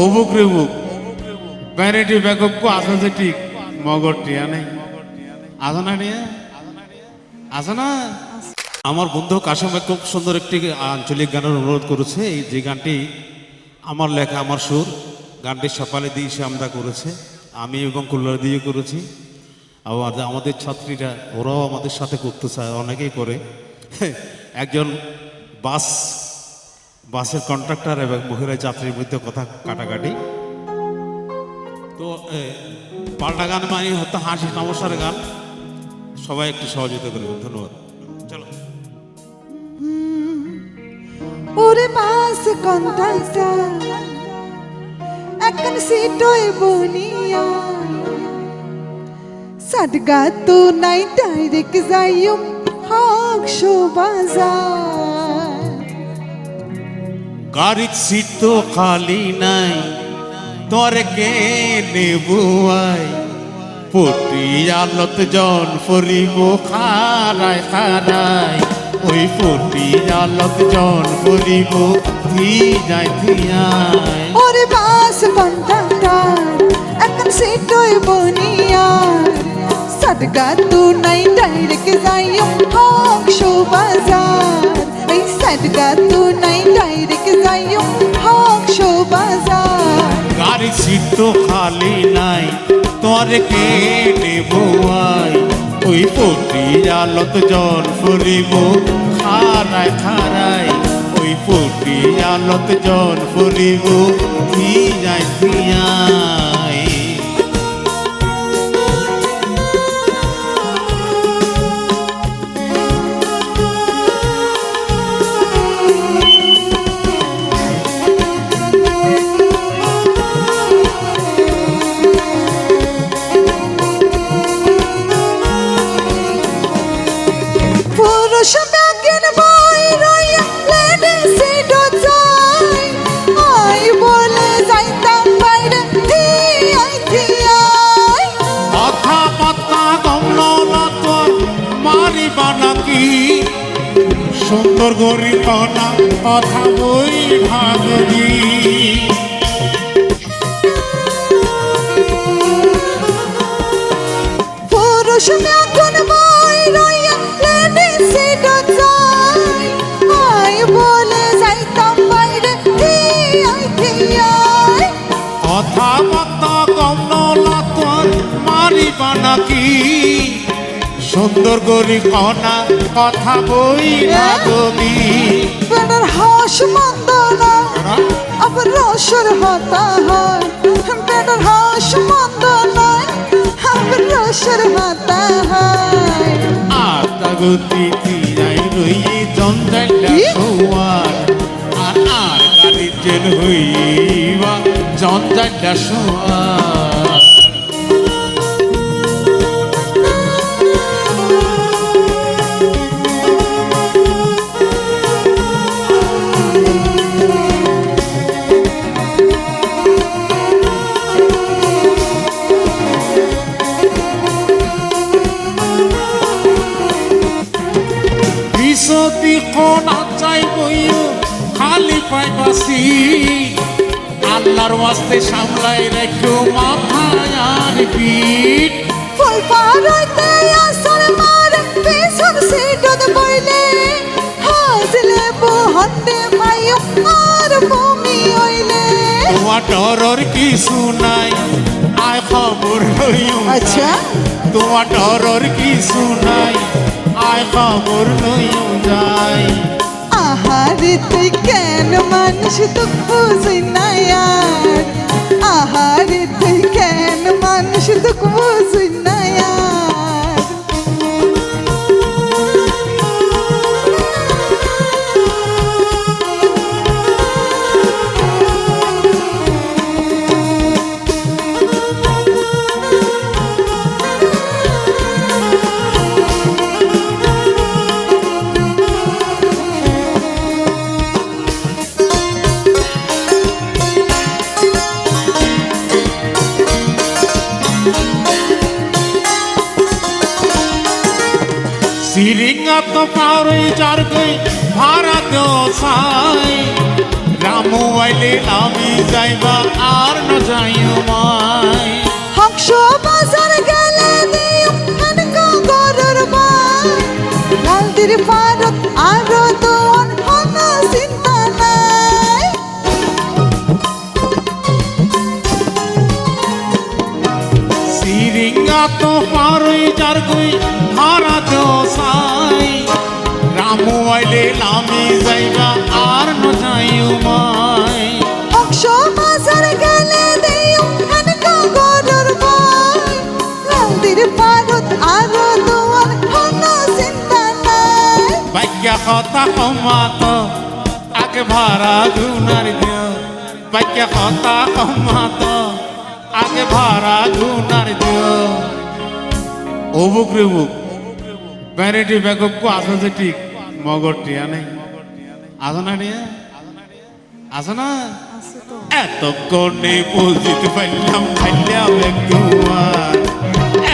অবুক রে বুক প্যারেটি ব্যাকক কো আসা যে ঠিক, মগর টিয়া নেই। আসো না টিয়া? আসো না? আমার বন্ধু কাশম খুব সুন্দর একটি আঞ্চলিক গানের অনুরোধ করেছে। এই যে গানটি আমার লেখা, আমার সুর, গানটি সকালে দিয়ে সে আমরা করেছে, আমি এবং কুল্লার দিয়ে করেছি। আবার আমাদের ছাত্রীরা, ওরাও আমাদের সাথে করতে চায়, অনেকেই করে। একজন বাস বাসের কন্ট্রাক্টর এবং মহিলা যাত্রীর মধ্যে কথা কাটাকাটি। তো পাল্টা গান মানে হয়তো হাসি সমস্যার গান। সবাই একটু সহযোগিতা করবেন, ধন্যবাদ। চলো। ওরে মাস কন্টাক্টার একখান সিটই বনিয়া। সাদগা তো নাই, ডাইরেক্ট যাইম হক শো বাজার। গাড়ির সিট তো খালি নাই তোর কে নেবুয়াই। পটি আলত জন ফরিব খারায় খারায় ওই পটি আলত জন ফরিব ধি যায় ধিয়ায় ওরে মাস কন্টাক্টার একখান সিটই বনিয়া সাদগা তো নাই, ডাইরেক্ট যাইম হক শো তো খালি নাই তোর কে নেবাই ওই পটি আলত জল ফুরিব খারায় খারায় ওই পটি আলত জল ফুরিব ভিজাই যায় গরি কনা কথা বই ভাগরি পুরুষ সুন্দর গরি কনা কথা বই ভাগরি বেটার হাস মন্দ না আবার রসর হতা হয়। বেটার হাস মন্দ নয় আবার রসর হতা হয়। আতা গতি তীরাই জঞ্জাইলা সোয়ার আর আর জেল হইবা জঞ্জাইলা সোয়ার কোনা চাই বইও খালি পাইবাসি আল্লাহর ওয়াস্তে সামলাই রেখো মাথায় আর পিঠ। ফুল পারইতে আসর মার পেছন সিটত বইলে হাসলে বহন্ডে মাইও আর বমি হইলে। তোমার ডরর কিছু নাই আয় খবর লইও আচ্ছা। তোমার ডরর কিছু নাই আয় খবর লইও যাই। আহারে তুই কেন মানুষ তো বুঝি না আহারে তুই কেন মানুষ তো তো যার গই ভাড়া দেও সাই রামু আইলে আমি যাইবা আর ন যাইও মাই হংস বাজার গেলে দিও হানকা গরুর মাই লালদির পারত আরও দোয়ান হন চিন্তা নাই। সিরিঙ্গা তো পারই যার গই ধরা তো সাই রামু আইলে আমি যাইবা আর ন যাইও মাই। হংস বাজার গেলে দিও হানকা গরুর মাই। লালদির পারত আরও দোয়ান হন চিন্তা নাই। বাক্যা কথা কমাত আগে ভাড়া গুনার দিও। বাক্যা কথা কমাত আগে ভাড়া দিও। আসো যে ঠিক। মগর টিয়া নেই। আসো না টিয়া আসো না এত কোণে বুঝিতে পারলাম খাইলাম একটুয়ার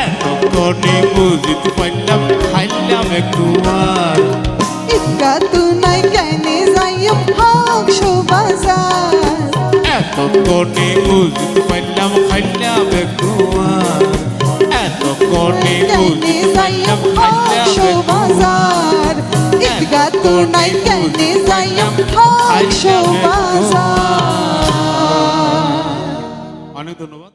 এত কোণে বুঝিতে পারলাম খাইলাম একটুয়ার ইকা তু নাই কেনে যাইও হংস বাজার এত কোণে বুঝিতে পারলাম খাইলাম একটুয়ার এত কোণে কেনে বুঝিতে পারলাম খাইলাম বাজার ইকা তু নাই কেনে বাজার অনেক ধন্যবাদ